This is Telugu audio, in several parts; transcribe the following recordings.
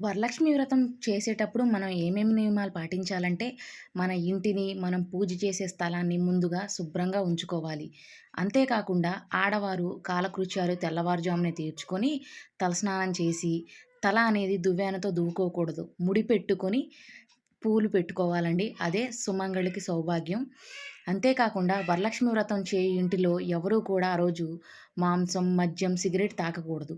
వరలక్ష్మి వ్రతం చేసేటప్పుడు మనం ఏమేమి నియమాలు పాటించాలంటే, మన ఇంటిని, మనం పూజ చేసే స్థలాన్ని ముందుగా శుభ్రంగా ఉంచుకోవాలి. అంతేకాకుండా ఆడవారు కాలకృత్యాలు తెల్లవారుజామునే తీర్చుకొని, తలస్నానం చేసి, తల అనేది దువ్వెనతో దువ్వుకోకూడదు. ముడి పెట్టుకొని పూలు పెట్టుకోవాలండి. అదే సుమంగళికి సౌభాగ్యం. అంతేకాకుండా వరలక్ష్మి వ్రతం చేయి ఇంటిలో ఎవరూ కూడా ఆ రోజు మాంసం, మద్యం, సిగరెట్ తాకకూడదు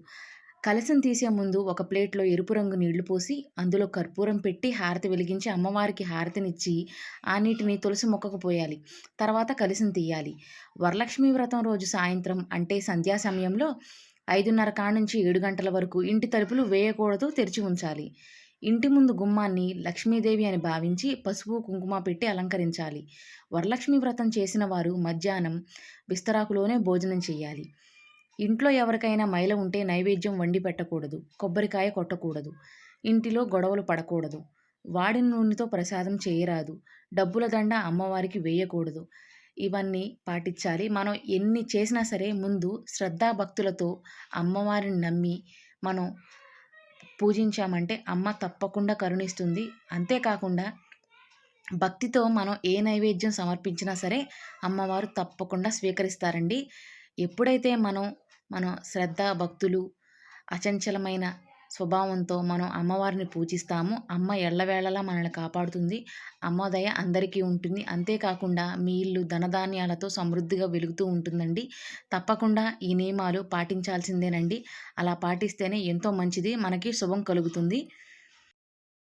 కలశం తీసే ముందు ఒక ప్లేట్‌లో ఎరుపు రంగు నీళ్ళు పోసి, అందులో కర్పూరం పెట్టి హారతి వెలిగించి అమ్మవారికి హారతినిచ్చి, ఆ నీటిని తులసి మొక్కకు పోయాలి. తర్వాత కలశం తీయాలి. వరలక్ష్మి వ్రతం రోజు సాయంత్రం అంటే సంధ్యా సమయంలో ఐదున్నర కాడ నుంచి ఏడు గంటల వరకు ఇంటి తలుపులు వేయకూడదు, తెరిచి ఉంచాలి. ఇంటి ముందు గుమ్మాన్ని లక్ష్మీదేవి అని భావించి పసుపు, కుంకుమ పెట్టి అలంకరించాలి. వరలక్ష్మి వ్రతం చేసిన వారు మధ్యాహ్నం విస్తరాకులోనే భోజనం చేయాలి. ఇంట్లో ఎవరికైనా మైల ఉంటే నైవేద్యం వండి పెట్టకూడదు. కొబ్బరికాయ కొట్టకూడదు. ఇంటిలో గొడవలు పడకూడదు. వాడిన నూనెతో ప్రసాదం చేయరాదు. డబ్బుల దండ అమ్మవారికి వేయకూడదు. ఇవన్నీ పాటించాలి. మనం ఎన్ని చేసినా సరే ముందు శ్రద్ధాభక్తులతో అమ్మవారిని నమ్మి మనం పూజించామంటే అమ్మ తప్పకుండా కరుణిస్తుంది. అంతేకాకుండా భక్తితో మనం ఏ నైవేద్యం సమర్పించినా సరే అమ్మవారు తప్పకుండా స్వీకరిస్తారండి. ఎప్పుడైతే మనం మనం శ్రద్ధ, భక్తులు, అచంచలమైన స్వభావంతో మనం అమ్మవారిని పూజిస్తాము అమ్మ ఎల్లవేళలా మనల్ని కాపాడుతుంది. అమ్మ దయ అందరికీ ఉంటుంది. అంతేకాకుండా మీ ఇల్లు ధనధాన్యాలతో సమృద్ధిగా వెలుగుతూ ఉంటుందండి. తప్పకుండా ఈ నియమాలు పాటించాల్సిందేనండి. అలా పాటిస్తేనే ఎంతో మంచిది. మనకి శుభం కలుగుతుంది.